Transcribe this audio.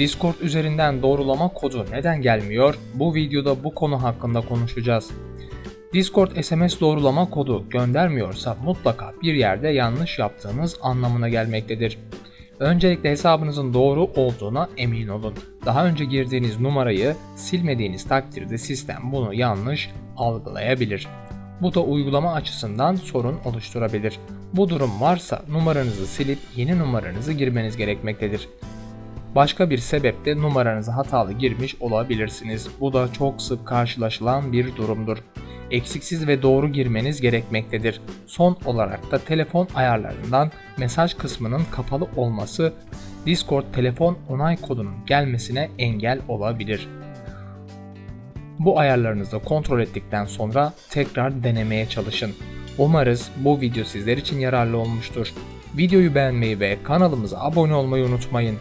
Discord üzerinden doğrulama kodu neden gelmiyor? Bu videoda bu konu hakkında konuşacağız. Discord SMS doğrulama kodu göndermiyorsa mutlaka bir yerde yanlış yaptığınız anlamına gelmektedir. Öncelikle hesabınızın doğru olduğuna emin olun. Daha önce girdiğiniz numarayı silmediğiniz takdirde sistem bunu yanlış algılayabilir. Bu da uygulama açısından sorun oluşturabilir. Bu durum varsa numaranızı silip yeni numaranızı girmeniz gerekmektedir. Başka bir sebeple numaranızı hatalı girmiş olabilirsiniz. Bu da çok sık karşılaşılan bir durumdur. Eksiksiz ve doğru girmeniz gerekmektedir. Son olarak da telefon ayarlarından mesaj kısmının kapalı olması Discord telefon onay kodunun gelmesine engel olabilir. Bu ayarlarınızı kontrol ettikten sonra tekrar denemeye çalışın. Umarız bu video sizler için yararlı olmuştur. Videoyu beğenmeyi ve kanalımıza abone olmayı unutmayın.